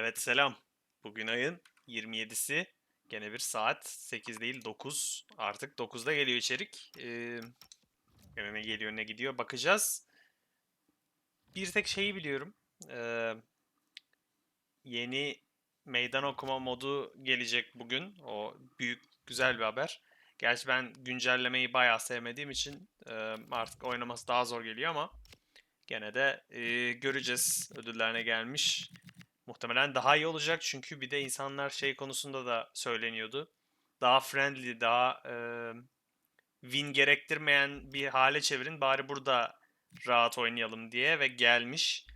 Evet selam. Bugün ayın 27'si. Gene bir saat. 8 değil 9. Artık 9'da geliyor içerik. Ee, gene ne geliyor ne gidiyor bakacağız. Bir tek şeyi biliyorum. Ee, yeni meydan okuma modu gelecek bugün. O büyük güzel bir haber. Gerçi ben güncellemeyi bayağı sevmediğim için e, artık oynaması daha zor geliyor ama gene de e, göreceğiz ödüllerine gelmiş. Muhtemelen daha iyi olacak çünkü bir de insanlar şey konusunda da söyleniyordu. Daha friendly, daha e, win gerektirmeyen bir hale çevirin bari burada rahat oynayalım diye ve gelmiş.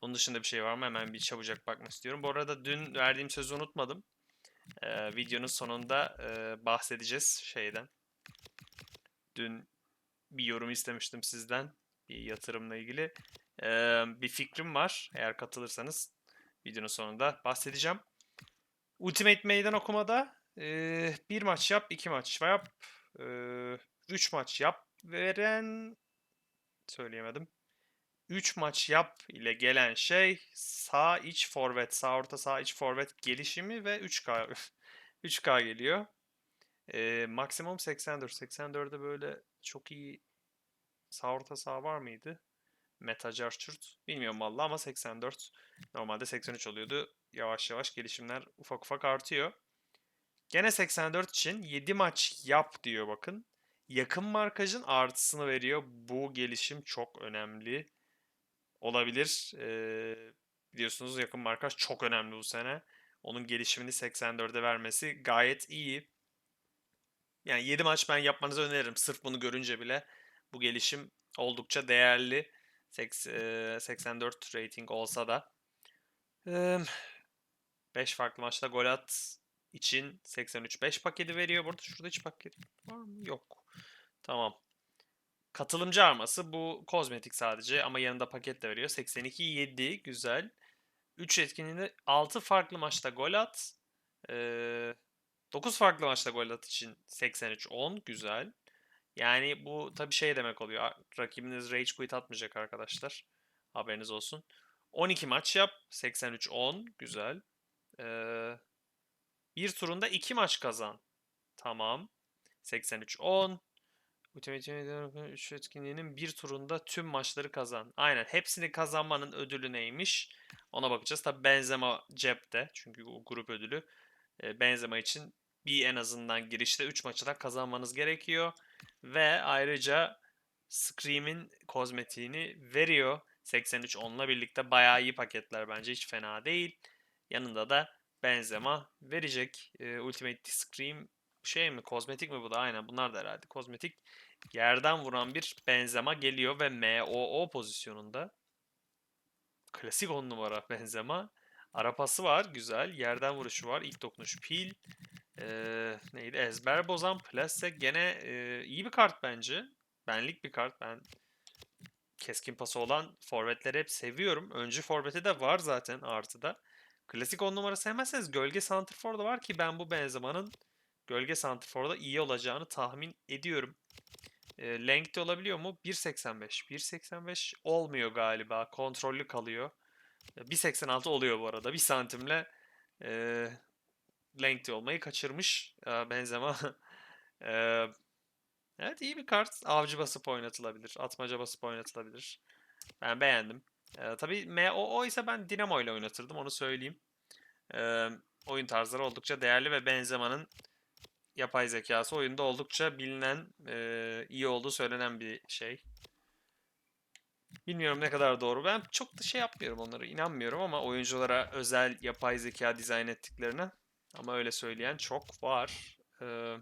Onun dışında bir şey var mı? Hemen bir çabucak bakmak istiyorum. Bu arada dün verdiğim sözü unutmadım. E, videonun sonunda e, bahsedeceğiz şeyden. Dün bir yorum istemiştim sizden bir yatırımla ilgili. E, bir fikrim var. Eğer katılırsanız videonun sonunda bahsedeceğim. Ultimate meydan okumada e, bir maç yap, iki maç yap, e, üç maç yap veren söyleyemedim. 3 maç yap ile gelen şey sağ iç forvet, sağ orta sağ iç forvet gelişimi ve 3K 3K geliyor. E, maksimum 84. 84'de böyle çok iyi sağ orta sağ var mıydı? Meta Carchurt. Bilmiyorum valla ama 84. Normalde 83 oluyordu. Yavaş yavaş gelişimler ufak ufak artıyor. Gene 84 için 7 maç yap diyor bakın. Yakın markajın artısını veriyor. Bu gelişim çok önemli olabilir. Ee, biliyorsunuz yakın markaj çok önemli bu sene. Onun gelişimini 84'e vermesi gayet iyi. Yani 7 maç ben yapmanızı öneririm. Sırf bunu görünce bile bu gelişim oldukça değerli. 84 rating olsa da. 5 farklı maçta gol at için 83 5 paketi veriyor. Burada şurada hiç paket var mı? Yok. Tamam. Katılımcı arması bu kozmetik sadece ama yanında paket de veriyor. 82 7 güzel. 3 etkinliğinde 6 farklı maçta gol at. Ee, 9 farklı maçta gol at için 83 10 güzel. Yani bu tabi şey demek oluyor. Rakibiniz rage quit atmayacak arkadaşlar. Haberiniz olsun. 12 maç yap. 83-10. Güzel. Ee, bir turunda 2 maç kazan. Tamam. 83-10. Ultimate 3 etkinliğinin bir turunda tüm maçları kazan. Aynen. Hepsini kazanmanın ödülü neymiş? Ona bakacağız. Tabi Benzema cepte. Çünkü o grup ödülü. Benzema için bir en azından girişte 3 maçı da kazanmanız gerekiyor. Ve ayrıca Scream'in kozmetiğini veriyor. 83 onunla birlikte bayağı iyi paketler bence hiç fena değil. Yanında da Benzema verecek. E, Ultimate Scream şey mi kozmetik mi bu da aynen bunlar da herhalde kozmetik. Yerden vuran bir Benzema geliyor ve MOO pozisyonunda. Klasik 10 numara Benzema. Arapası var güzel. Yerden vuruşu var. İlk dokunuş pil. Ee, neydi? Ezber bozan plase gene e, iyi bir kart bence. Benlik bir kart. Ben keskin pası olan forvetleri hep seviyorum. Öncü forveti de var zaten artıda. Klasik 10 numara sevmezseniz gölge santrfor da var ki ben bu benzemanın gölge santrforda iyi olacağını tahmin ediyorum. E, length olabiliyor mu? 1.85. 1.85 olmuyor galiba. Kontrollü kalıyor. 1.86 oluyor bu arada. 1 santimle e, lengthy olmayı kaçırmış Benzema. evet iyi bir kart. Avcı basıp oynatılabilir. Atmaca basıp oynatılabilir. Ben beğendim. Tabii MOO ise ben Dinamo ile oynatırdım onu söyleyeyim. Oyun tarzları oldukça değerli ve Benzema'nın yapay zekası oyunda oldukça bilinen, iyi olduğu söylenen bir şey. Bilmiyorum ne kadar doğru. Ben çok da şey yapmıyorum onları. inanmıyorum ama oyunculara özel yapay zeka dizayn ettiklerine. Ama öyle söyleyen çok var. Ee,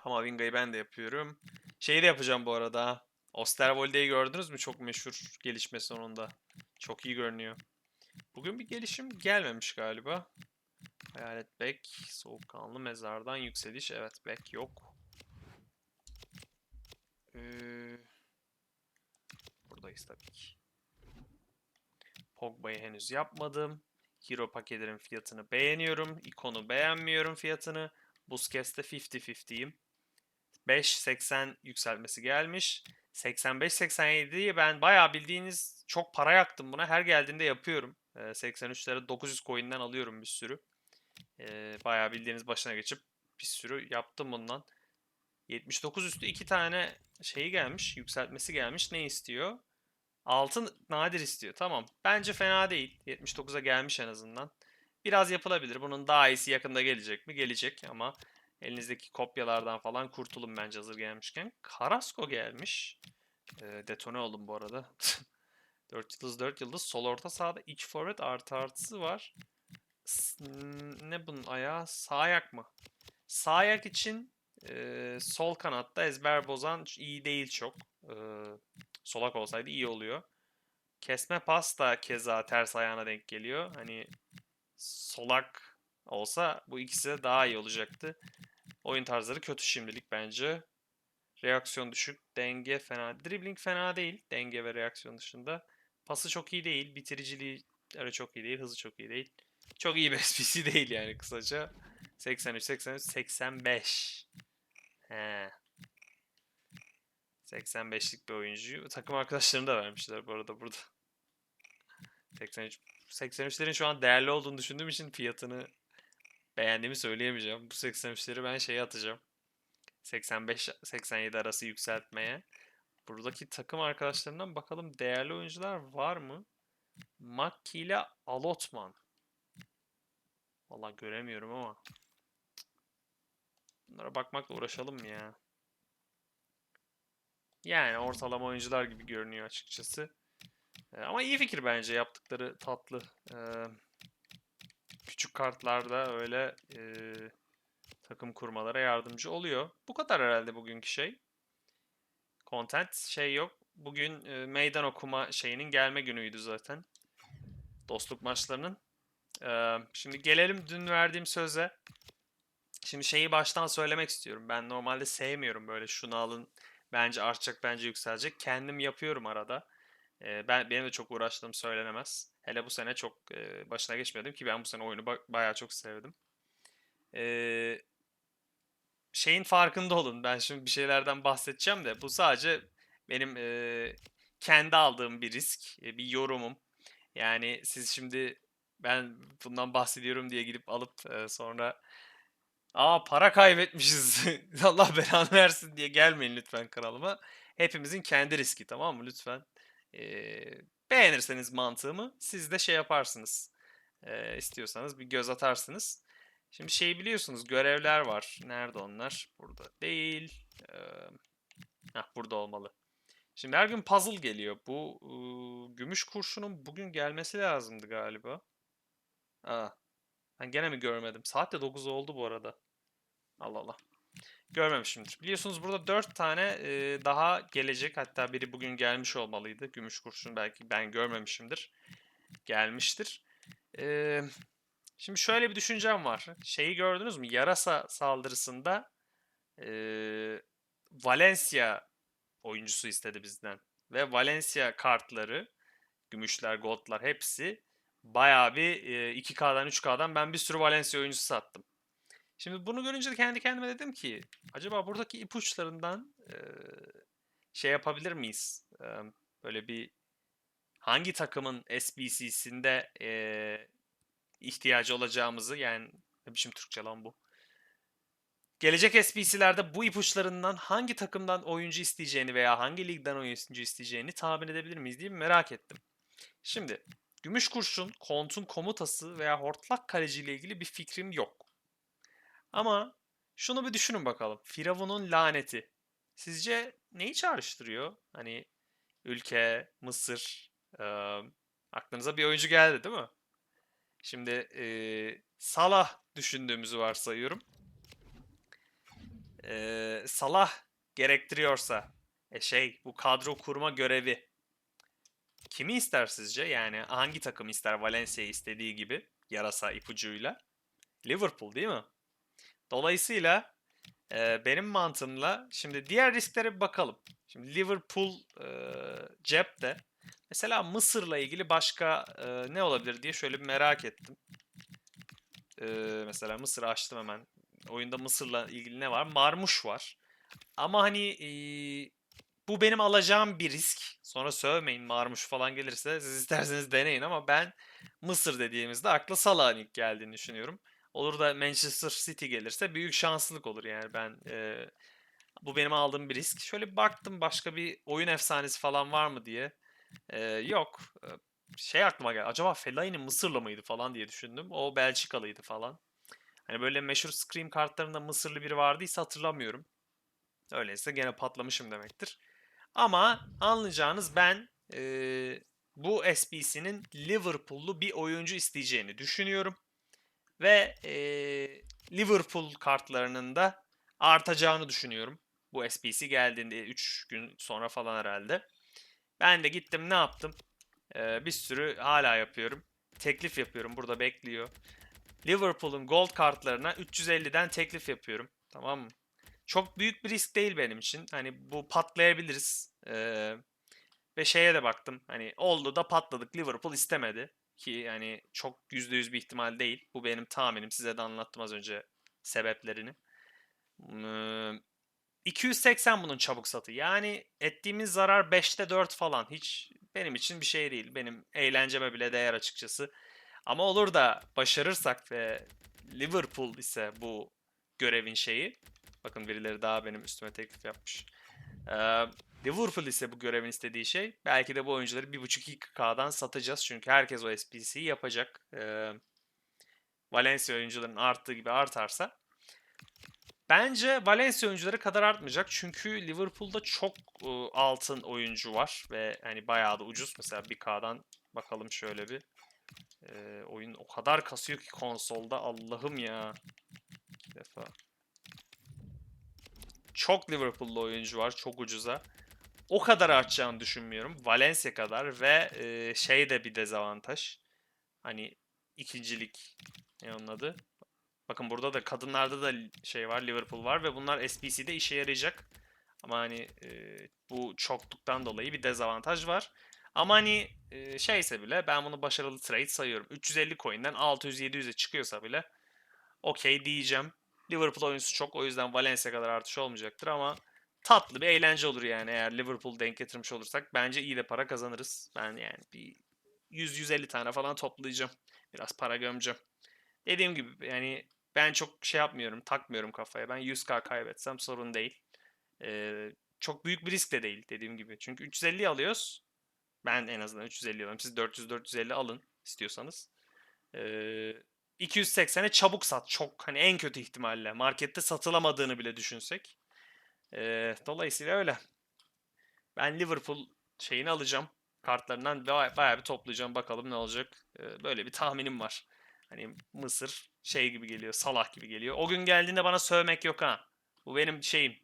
Hamavinga'yı ben de yapıyorum. Şeyi de yapacağım bu arada. Osterwolde'yi gördünüz mü? Çok meşhur gelişme sonunda. Çok iyi görünüyor. Bugün bir gelişim gelmemiş galiba. Hayalet Bek, soğukkanlı mezardan yükseliş. Evet Bek yok. Ee, buradayız tabii ki. Pogba'yı henüz yapmadım. Hero paketlerin fiyatını beğeniyorum. İkonu beğenmiyorum fiyatını. Busquets'te 50-50'yim. 5.80 yükseltmesi gelmiş. 85-87'yi ben bayağı bildiğiniz çok para yaktım buna. Her geldiğinde yapıyorum. Ee, 83'lere 900 coin'den alıyorum bir sürü. Ee, bayağı bildiğiniz başına geçip bir sürü yaptım bundan. 79 üstü iki tane şeyi gelmiş. Yükseltmesi gelmiş. Ne istiyor? Altın nadir istiyor. Tamam. Bence fena değil. 79'a gelmiş en azından. Biraz yapılabilir. Bunun daha iyisi yakında gelecek mi? Gelecek ama elinizdeki kopyalardan falan kurtulun bence hazır gelmişken. Karasko gelmiş. Ee, detone oldum bu arada. 4 yıldız 4 yıldız. Sol orta sahada 2 forvet artı artısı var. S- ne bunun ayağı? Sağ ayak mı? Sağ ayak için e, sol kanatta ezber bozan iyi değil çok. E, solak olsaydı iyi oluyor. Kesme pas da keza ters ayağına denk geliyor. Hani solak olsa bu ikisi de daha iyi olacaktı. Oyun tarzları kötü şimdilik bence. Reaksiyon düşük. Denge fena. Dribbling fena değil. Denge ve reaksiyon dışında. Pası çok iyi değil. Bitiriciliği öyle çok iyi değil. Hızı çok iyi değil. Çok iyi bir SPC değil yani kısaca. 83, 83, 85. He. 85'lik bir oyuncuyu. Takım arkadaşlarını da vermişler bu arada burada. 83. 83'lerin şu an değerli olduğunu düşündüğüm için fiyatını beğendiğimi söyleyemeyeceğim. Bu 83'leri ben şeye atacağım. 85-87 arası yükseltmeye. Buradaki takım arkadaşlarından bakalım değerli oyuncular var mı? Makki ile Alotman. Valla göremiyorum ama. Bunlara bakmakla uğraşalım ya. Yani ortalama oyuncular gibi görünüyor açıkçası. Ee, ama iyi fikir bence yaptıkları tatlı. Ee, küçük kartlarda öyle e, takım kurmalara yardımcı oluyor. Bu kadar herhalde bugünkü şey. Content şey yok. Bugün e, meydan okuma şeyinin gelme günüydü zaten. Dostluk maçlarının. Ee, şimdi gelelim dün verdiğim söze. Şimdi şeyi baştan söylemek istiyorum. Ben normalde sevmiyorum böyle şunu alın. Bence artacak, bence yükselecek. Kendim yapıyorum arada. Ee, ben benim de çok uğraştığım söylenemez. Hele bu sene çok e, başına geçmedim ki ben bu sene oyunu ba- bayağı çok sevdim. Ee, şeyin farkında olun. Ben şimdi bir şeylerden bahsedeceğim de bu sadece benim e, kendi aldığım bir risk, e, bir yorumum. Yani siz şimdi ben bundan bahsediyorum diye gidip alıp e, sonra aa para kaybetmişiz Allah belanı versin diye gelmeyin lütfen kanalıma. Hepimizin kendi riski tamam mı lütfen. Ee, beğenirseniz mantığımı siz de şey yaparsınız. Ee, istiyorsanız bir göz atarsınız. Şimdi şey biliyorsunuz görevler var. Nerede onlar? Burada değil. Ee, heh, burada olmalı. Şimdi her gün puzzle geliyor. Bu ıı, gümüş kurşunun bugün gelmesi lazımdı galiba. Aa, ben gene mi görmedim? Saat de 9 oldu bu arada. Allah Allah. Görmemişimdir. Biliyorsunuz burada 4 tane e, daha gelecek. Hatta biri bugün gelmiş olmalıydı. Gümüş kurşun belki ben görmemişimdir. Gelmiştir. E, şimdi şöyle bir düşüncem var. Şeyi gördünüz mü? Yarasa saldırısında e, Valencia oyuncusu istedi bizden. Ve Valencia kartları, gümüşler, goldlar hepsi bayağı bir e, 2K'dan 3K'dan ben bir sürü Valencia oyuncusu sattım. Şimdi bunu görünce de kendi kendime dedim ki acaba buradaki ipuçlarından e, şey yapabilir miyiz? E, böyle bir hangi takımın SBC'sinde e, ihtiyacı olacağımızı yani ne biçim Türkçe lan bu? Gelecek SBC'lerde bu ipuçlarından hangi takımdan oyuncu isteyeceğini veya hangi ligden oyuncu isteyeceğini tahmin edebilir miyiz diye merak ettim. Şimdi Gümüş Kurşun, Kont'un komutası veya Hortlak Kaleci ile ilgili bir fikrim yok. Ama şunu bir düşünün bakalım. Firavun'un laneti. Sizce neyi çağrıştırıyor? Hani ülke, Mısır, eee, aklınıza bir oyuncu geldi değil mi? Şimdi eee, Salah düşündüğümüzü varsayıyorum. Eee, Salah gerektiriyorsa e şey bu kadro kurma görevi kimi ister sizce? Yani hangi takım ister Valencia'yı istediği gibi yarasa ipucuyla? Liverpool değil mi? Dolayısıyla e, benim mantığımla şimdi diğer risklere bir bakalım. Şimdi Liverpool e, cepte. Mesela Mısır'la ilgili başka e, ne olabilir diye şöyle bir merak ettim. E, mesela Mısır'ı açtım hemen. Oyunda Mısır'la ilgili ne var? Marmuş var. Ama hani e, bu benim alacağım bir risk. Sonra sövmeyin Marmuş falan gelirse siz isterseniz deneyin ama ben Mısır dediğimizde akla Salah'ın ilk geldiğini düşünüyorum. Olur da Manchester City gelirse büyük şanslılık olur yani ben e, bu benim aldığım bir risk. Şöyle baktım başka bir oyun efsanesi falan var mı diye. E, yok. Şey aklıma geldi. Acaba Fellaini Mısırlı mıydı falan diye düşündüm. O Belçikalıydı falan. Hani böyle meşhur Scream kartlarında Mısırlı biri vardıysa hatırlamıyorum. Öyleyse gene patlamışım demektir. Ama anlayacağınız ben eee, bu SBC'nin Liverpool'lu bir oyuncu isteyeceğini düşünüyorum. Ve eee, Liverpool kartlarının da artacağını düşünüyorum. Bu SBC geldiğinde 3 gün sonra falan herhalde. Ben de gittim ne yaptım? Eee, bir sürü hala yapıyorum. Teklif yapıyorum burada bekliyor. Liverpool'un gold kartlarına 350'den teklif yapıyorum. Tamam mı? Çok büyük bir risk değil benim için. Hani bu patlayabiliriz. Ee, ve şeye de baktım. Hani oldu da patladık. Liverpool istemedi. Ki yani çok %100 bir ihtimal değil. Bu benim tahminim. Size de anlattım az önce sebeplerini. Ee, 280 bunun çabuk satı. Yani ettiğimiz zarar 5'te 4 falan. Hiç benim için bir şey değil. Benim eğlenceme bile değer açıkçası. Ama olur da başarırsak ve Liverpool ise bu görevin şeyi. Bakın birileri daha benim üstüme teklif yapmış. Ee, Liverpool ise bu görevin istediği şey. Belki de bu oyuncuları 1.5-2K'dan satacağız. Çünkü herkes o SPC'yi yapacak. Ee, Valencia oyuncularının arttığı gibi artarsa. Bence Valencia oyuncuları kadar artmayacak. Çünkü Liverpool'da çok e, altın oyuncu var. Ve hani bayağı da ucuz. Mesela 1K'dan bakalım şöyle bir. Ee, oyun o kadar kasıyor ki konsolda. Allah'ım ya. İki defa. Çok Liverpool'lu oyuncu var. Çok ucuza. O kadar artacağını düşünmüyorum. Valencia kadar ve e, şey de bir dezavantaj. Hani ikincilik ne onun adı? Bakın burada da kadınlarda da şey var, Liverpool var ve bunlar SBC'de işe yarayacak. Ama hani e, bu çokluktan dolayı bir dezavantaj var. Ama hani e, şeyse bile ben bunu başarılı trade sayıyorum. 350 coin'den 600-700'e çıkıyorsa bile okey diyeceğim. Liverpool oyuncusu çok o yüzden Valencia kadar artış olmayacaktır ama tatlı bir eğlence olur yani eğer Liverpool denk getirmiş olursak bence iyi de para kazanırız. Ben yani bir 100-150 tane falan toplayacağım. Biraz para gömeceğim. Dediğim gibi yani ben çok şey yapmıyorum, takmıyorum kafaya. Ben 100k kaybetsem sorun değil. Ee, çok büyük bir risk de değil dediğim gibi. Çünkü 350 alıyoruz. Ben en azından 350 alıyorum. Siz 400-450 alın istiyorsanız. Ee, 280'e çabuk sat. Çok hani en kötü ihtimalle. Markette satılamadığını bile düşünsek. Ee, dolayısıyla öyle. Ben Liverpool şeyini alacağım. Kartlarından baya- bayağı bir toplayacağım. Bakalım ne olacak. Ee, böyle bir tahminim var. Hani Mısır şey gibi geliyor. Salah gibi geliyor. O gün geldiğinde bana sövmek yok ha. Bu benim şeyim.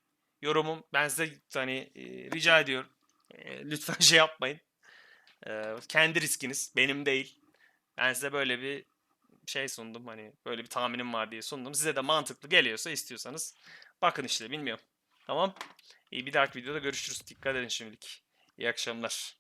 Yorumum. Ben size hani e, rica ediyorum. E, lütfen şey yapmayın. E, kendi riskiniz. Benim değil. Ben size böyle bir şey sundum. Hani böyle bir tahminim var diye sundum. Size de mantıklı geliyorsa istiyorsanız bakın işte bilmiyorum. Tamam. İyi bir dahaki videoda görüşürüz. Dikkat edin şimdilik. İyi akşamlar.